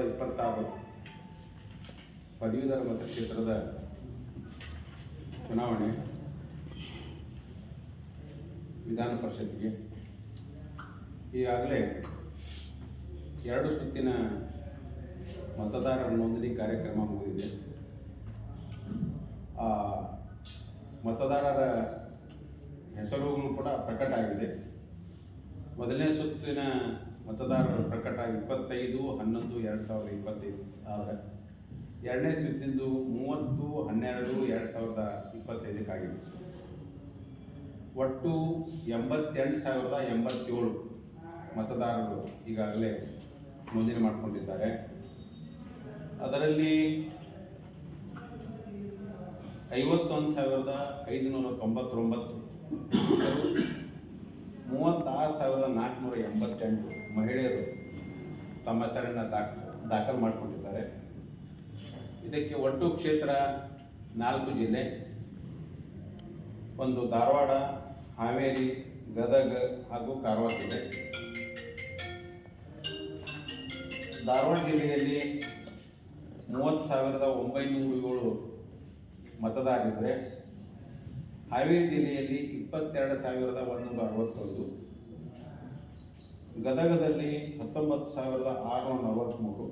ಇಪ್ಪತ್ತಾರು. ಪದವೀಧರ ಮತಕ್ಷೇತ್ರದ ಚುನಾವಣೆ ವಿಧಾನ ಪರಿಷತ್ಗೆ ಈಗಾಗಲೇ ಎರಡು ಸುತ್ತಿನ ಮತದಾರರ ನೋಂದಣಿ ಕಾರ್ಯಕ್ರಮ ಮುಗಿದಿದೆ. ಆ ಮತದಾರರ ಹೆಸರುಗಳು ಕೂಡ ಪ್ರಕಟ ಆಗಿದೆ. ಮೊದಲನೇ ಸುತ್ತಿನ ಮತದಾರರ ಪ್ರಕಟ ಇಪ್ಪತ್ತೈದು, ಹನ್ನೊಂದು, ಎರಡು ಸಾವಿರದ ಇಪ್ಪತ್ತೈದು. ಆದರೆ ಎರಡನೇ ಸುತ್ತಿಂದು ಮೂವತ್ತು, ಹನ್ನೆರಡು, ಎರಡು ಸಾವಿರದ ಇಪ್ಪತ್ತೈದಕ್ಕಾಗಿದೆ. ಒಟ್ಟು ಎಂಬತ್ತೆಂಟು ಸಾವಿರದ ಎಂಬತ್ತೇಳು ಮತದಾರರು ಈಗಾಗಲೇ ನೋಂದಣಿ ಮಾಡಿಕೊಂಡಿದ್ದಾರೆ. ಅದರಲ್ಲಿ ಐವತ್ತೊಂದು ಸಾವಿರದ ಐದುನೂರ ತೊಂಬತ್ತೊಂಬತ್ತು ಸಾವಿರದ ನಾಲ್ಕುನೂರ ಎಂಬತ್ತೆಂಟು ಮಹಿಳೆಯರು ತಮ್ಮ ಹೆಸರನ್ನು ದಾಖ ದಾಖಲು ಮಾಡಿಕೊಂಡಿದ್ದಾರೆ ಇದಕ್ಕೆ ಒಟ್ಟು ಕ್ಷೇತ್ರ ನಾಲ್ಕು ಜಿಲ್ಲೆ. ಒಂದು ಧಾರವಾಡ, ಹಾವೇರಿ, ಗದಗ ಹಾಗೂ ಕಾರವಾರ ಜಿಲ್ಲೆ. ಧಾರವಾಡ ಜಿಲ್ಲೆಯಲ್ಲಿ ಮೂವತ್ತು ಸಾವಿರದ ಒಂಬೈನೂರು ಏಳು ಮತದಾರರಿದ್ದರೆ ಹಾವೇರಿ ಜಿಲ್ಲೆಯಲ್ಲಿ ಇಪ್ಪತ್ತೆರಡು ಸಾವಿರದ ಒಂದೂರ ಅರವತ್ತೊಂದು. ಗದಗದಲ್ಲಿ ಹತ್ತೊಂಬತ್ತು ಸಾವಿರದ ಆರುನೂರ ನಲವತ್ತ್ಮೂರು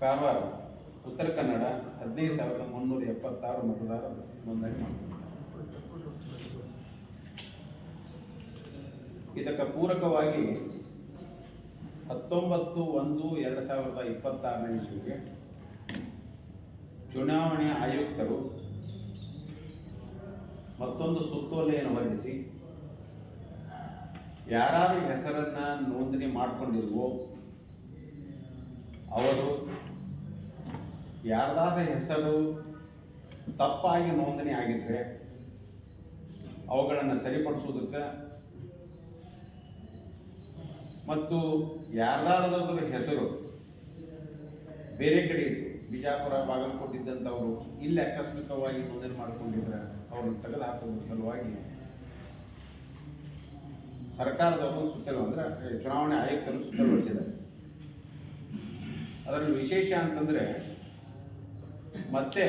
ಕಾರವಾರ, ಉತ್ತರ ಕನ್ನಡ, ಹದಿನೈದು ಸಾವಿರದ ಮುನ್ನೂರ ಎಪ್ಪತ್ತಾರು ಮತದಾರರು ನೋಂದಣಿ ಮಾಡಿದ್ದಾರೆ. ಇದಕ್ಕೆ ಪೂರಕವಾಗಿ ಹತ್ತೊಂಬತ್ತು ಒಂದು ಎರಡು ಸಾವಿರದ ಇಪ್ಪತ್ತಾರನೇ ಇಸ್ವಿಗೆ ಚುನಾವಣೆ ಆಯುಕ್ತರು ಮತ್ತೊಂದು ಸುತ್ತೋಲೆಯನ್ನು ಹೊರಡಿಸಿ ಯಾರು ಹೆಸರನ್ನ ನೋಂದಣಿ ಮಾಡಿಕೊಂಡಿಲ್ವೋ, ಅವರು ಯಾರ್ದಾದ ಹೆಸರು ತಪ್ಪಾಗಿ ನೋಂದಣಿ ಆಗಿದ್ರೆ ಅವುಗಳನ್ನು ಸರಿಪಡಿಸೋದಕ್ಕೆ ಮತ್ತು ಯಾರ್ದಾರದ್ರ ಹೆಸರು ಬೇರೆ ಕಡೆ ಇತ್ತು. ಬಿಜಾಪುರ ಬಾಗಲಕೋಟೆ ಇದ್ದಂಥವರು ಇಲ್ಲಿ ಆಕಸ್ಮಿಕವಾಗಿ ನೋಂದಣಿ ಮಾಡಿಕೊಂಡಿದ್ರೆ ಅವ್ರನ್ನ ತೆಗೆದು ಹಾಕೋದ್ರ ಸಲುವಾಗಿ ಸರ್ಕಾರದವರು ಸುತ್ತಲು ಅಂದರೆ ಚುನಾವಣೆ ಆಯುಕ್ತರು ಸುತ್ತಲು ಹೊರಡಿಸಿದ್ದಾರೆ ಅದರಲ್ಲಿ ವಿಶೇಷ ಅಂತಂದರೆ, ಮತ್ತೆ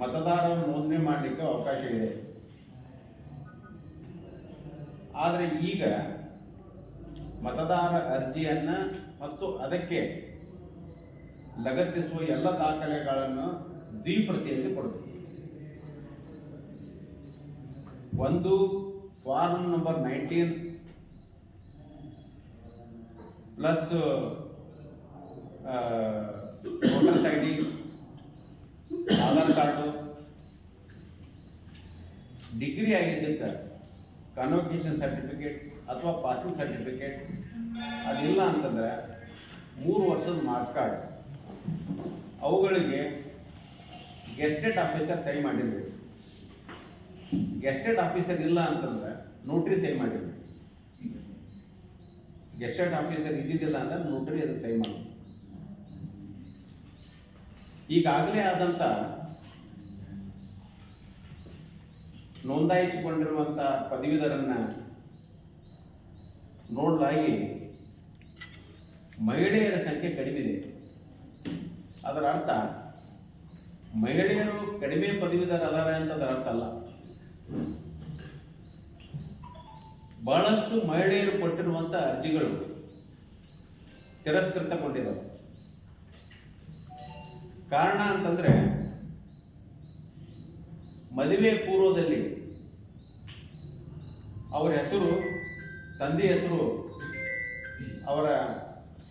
ಮತದಾರರ ನೋಂದಣಿ ಮಾಡಲಿಕ್ಕೆ ಅವಕಾಶ ಇದೆ. ಆದರೆ ಈಗ ಮತದಾರ ಅರ್ಜಿಯನ್ನ ಮತ್ತು ಅದಕ್ಕೆ ಲಗತ್ತಿಸುವ ಎಲ್ಲ ದಾಖಲೆಗಳನ್ನು ದ್ವಿಪ್ರತಿಯಲ್ಲಿ ಕೊಡಬೇಕು ಒಂದು form number nineteen plus voters I D Aadhaar card degree ಆಗಿದ್ದಕ್ಕೆ ಕನ್ವೊಕೇಶನ್ ಸರ್ಟಿಫಿಕೇಟ್ ಅಥವಾ ಪಾಸಿಂಗ್ ಸರ್ಟಿಫಿಕೇಟ್ ಅದಿಲ್ಲ ಅಂತಂದ್ರೆ ಮೂರು ವರ್ಷದ ಮಾರ್ಕ್ಸ್ ಕಾರ್ಡ್ಸ್ ಅವುಗಳಿಗೆ ಗೆಸ್ಟೆಡ್ ಆಫೀಸರ್ ಸೈನ್ ಮಾಡಿರ್ಬೇಕು. ಗೆಸ್ಟೆಡ್ ಆಫೀಸರ್ ಇಲ್ಲ ಅಂತಂದ್ರೆ ನೋಟ್ರಿ ಸೈನ್ ಮಾಡಿದ್ರು. ಗೆಸ್ಟೆಡ್ ಆಫೀಸರ್ ಇದ್ದಿದ್ದಿಲ್ಲ ಅಂದ್ರೆ ನೋಟ್ರಿ ಅದಕ್ಕೆ ಸೈನ್ ಮಾಡಿ ಈಗಾಗಲೇ ಆದಂಥ ನೋಂದಾಯಿಸಿಕೊಂಡಿರುವಂಥ ಪದವೀಧರನ್ನ ನೋಡಲಾಗಿ ಮಹಿಳೆಯರ ಸಂಖ್ಯೆ ಕಡಿಮೆ ಇದೆ. ಅದರ ಅರ್ಥ ಮಹಿಳೆಯರು ಕಡಿಮೆ ಪದವೀಧರ ಅದಾರೆ ಅಂತ ಅದರ ಅರ್ಥ ಅಲ್ಲ. ಬಹಳಷ್ಟು ಮಹಿಳೆಯರು ಕೊಟ್ಟಿರುವಂಥ ಅರ್ಜಿಗಳು ತಿರಸ್ಕೃತಗೊಂಡಿದ್ದಾವೆ ಕಾರಣ ಅಂತಂದ್ರೆ, ಮದುವೆ ಪೂರ್ವದಲ್ಲಿ ಅವರ ಹೆಸರು, ತಂದೆ ಹೆಸರು, ಅವರ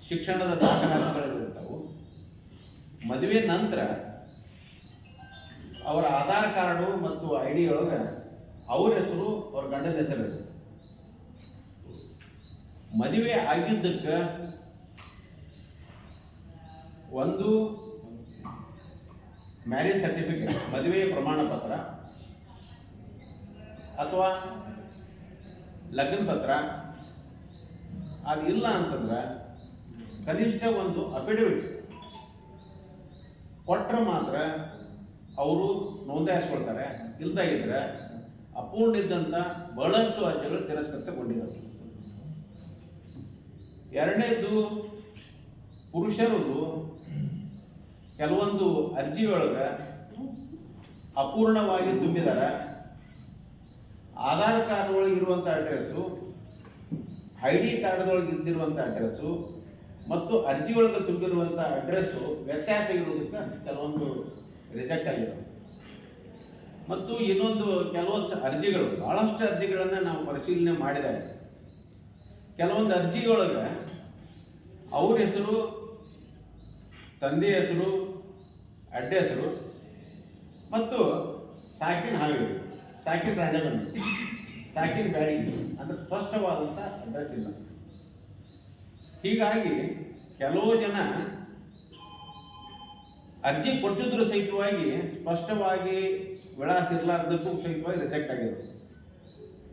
ಶಿಕ್ಷಣದ ದಾಖಲಾತಿಗಳಿರ್ತಾವು ಮದುವೆ ನಂತರ ಅವರ ಆಧಾರ್ ಕಾರ್ಡು ಮತ್ತು ಐ ಡಿ ಒಳಗೆ ಅವ್ರ ಹೆಸರು ಅವ್ರ ಗಂಡನ ಹೆಸರು ಮದುವೆ ಆಗಿದ್ದಕ್ಕೆ ಒಂದು ಮ್ಯಾರೇಜ್ ಸರ್ಟಿಫಿಕೇಟ್ ಮದುವೆ ಪ್ರಮಾಣ ಪತ್ರ ಅಥವಾ ಲಗ್ನ ಪತ್ರ, ಅದಿಲ್ಲ ಅಂತಂದ್ರೆ ಕನಿಷ್ಠ ಒಂದು ಅಫಿಡವಿಟ್ ಕೊಟ್ಟರೆ ಮಾತ್ರ ಅವರು ನೋಂದಾಯಿಸ್ಕೊಳ್ತಾರೆ. ಇಲ್ದ ಇದ್ರೆ ಅಪೂರ್ಣ ಇದ್ದಂಥ ಬಹಳಷ್ಟು ಅರ್ಜಿಗಳು ತಿರಸ್ಕೃತಗೊಂಡಿದ್ದಾವೆ ಎರಡನೇದು ಪುರುಷರದು ಕೆಲವೊಂದು ಅರ್ಜಿಯೊಳಗೆ ಅಪೂರ್ಣವಾಗಿ ತುಂಬಿದಾರ. ಆಧಾರ್ ಕಾರ್ಡ್ ಇರುವಂಥ ಅಡ್ರೆಸ್ಸು ಐ ಡಿ ಕಾರ್ಡ್ದೊಳಗೆ ಇದ್ದಿರುವಂಥ ಅಡ್ರೆಸ್ಸು, ಮತ್ತು ಅರ್ಜಿಯೊಳಗೆ ತುಂಬಿರುವಂಥ ಅಡ್ರೆಸ್ಸು ವ್ಯತ್ಯಾಸ ಇರೋದಕ್ಕೆ ಕೆಲವೊಂದು ರಿಜೆಕ್ಟ್ ಆಗಿದ್ದಾವೆ ಮತ್ತು ಇನ್ನೊಂದು ಕೆಲವೊಂದು ಅರ್ಜಿಗಳು ಭಾಳಷ್ಟು ಅರ್ಜಿಗಳನ್ನು ನಾವು ಪರಿಶೀಲನೆ ಮಾಡಿದಾಗ ಕೆಲವೊಂದು ಅರ್ಜಿಯೊಳಗೆ ಅವ್ರ ಹೆಸರು, ತಂದೆ ಹೆಸರು, ಅಡ್ಡ ಹೆಸರು ಮತ್ತು ಸಾಕಿನ ಹಾವಿ ಸಾಕಿನ ರಾಣೆಬೆನ್ನು ಸಾಕಿನ ಬ್ಯಾಡಿ ಅಂದ್ರೆ ಸ್ಪಷ್ಟವಾದಂಥ ಅಡ್ರೆಸ್ ಇಲ್ಲ. ಹೀಗಾಗಿ ಕೆಲವು ಜನ ಅರ್ಜಿ ಕೊಟ್ಟಿದ್ರು ಸಹಿತವಾಗಿ ಸ್ಪಷ್ಟವಾಗಿ ವಿಳಾಸ ಇರಲಾರ್ದಕ್ಕೂ ಸಹಿತವಾಗಿ ರಿಜೆಕ್ಟ್ ಆಗಿದ್ರು